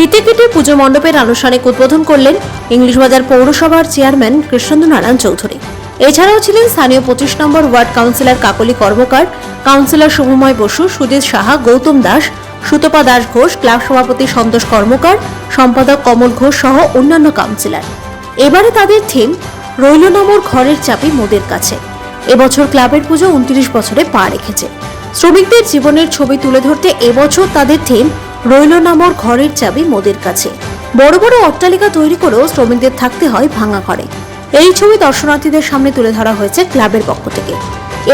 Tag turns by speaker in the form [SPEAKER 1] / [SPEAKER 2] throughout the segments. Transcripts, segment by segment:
[SPEAKER 1] ফিতে কেটে পুজো মণ্ডপের আনুষ্ঠানিক উদ্বোধন করলেন ইংলিশ বাজার পৌরসভার চেয়ারম্যান কৃষ্ণেন্দ্র নারায়ণ চৌধুরী। এছাড়াও ছিলেন স্থানীয় পঁচিশ নম্বর ward councillor Kakoli Karmakar, councillor Shubhamoy Basu Sujit Saha, Goutam Das, Sutapa Das Ghosh, club সভাপতি সন্তোষ কর্মকার, সম্পাদক কমল ঘোষ সহ অন্যান্য কাউন্সিলর। এবারে তাদের থিম, রইল নামর ঘরের চাবি মোদের কাছে। এবছর ক্লাবের পুজো উনত্রিশ বছরে পা রেখেছে। শ্রমিকদের জীবনের ছবি তুলে ধরতে এবছর তাদের থিম রইল নামর ঘরের চাবি মোদের কাছে। বড় বড় অট্টালিকা তৈরি করেও শ্রমিকদের থাকতে হয় ভাঙা ঘরে। এই ছবি দর্শনার্থীদের সামনে তুলে ধরা হয়েছে ক্লাবের পক্ষ থেকে।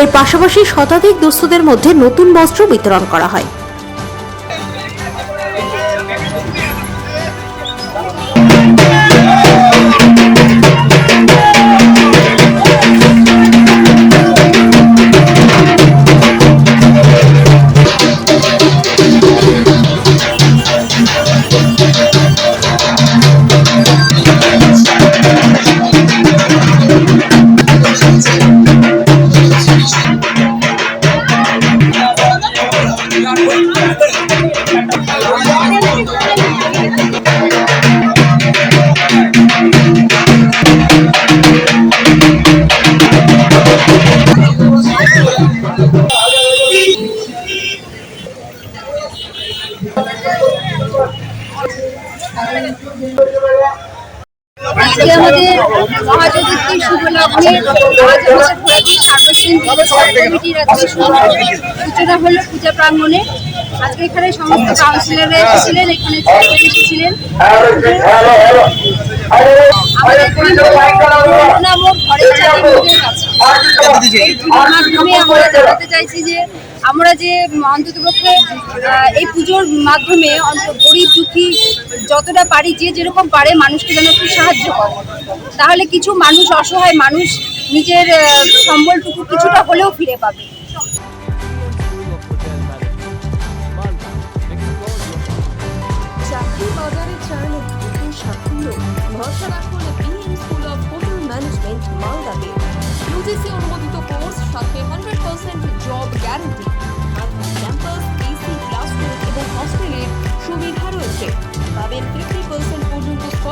[SPEAKER 1] এর পাশাপাশি শতাধিক দুস্থদের মধ্যে নতুন বস্ত্র বিতরণ করা হয়।
[SPEAKER 2] আজকে আমাদের মহাচতুর্থী শুভ লগ্নে মহাজগৎপুরাজি সার্বজনীন দুর্গোৎসব কমিটির আজকে সূচনা হলো পূজা প্রাঙ্গণে। আজকে এখানে সমস্ত কাউন্সিলররা এসেছিলেন, এখানে এসেছিলেন। আমরা জানাতে চাইছি যে আমরা যে অন্ততপক্ষে এই পুজোর মাধ্যমে গরিব দুঃখী যতটা পারি যে যেরকম পারে মানুষকে যেন একটু সাহায্য করে। তাহলে কিছু মানুষ অসহায় মানুষ নিজের সম্বলটুকু কিছুটা হলেও ফিরে পাবে।
[SPEAKER 3] চাকরি বাজারে স্কুল অফ হোটেল অনুমোদিত কোর্স পার্সেন্ট জব গ্যারান্টি এবং সুবিধা রয়েছে।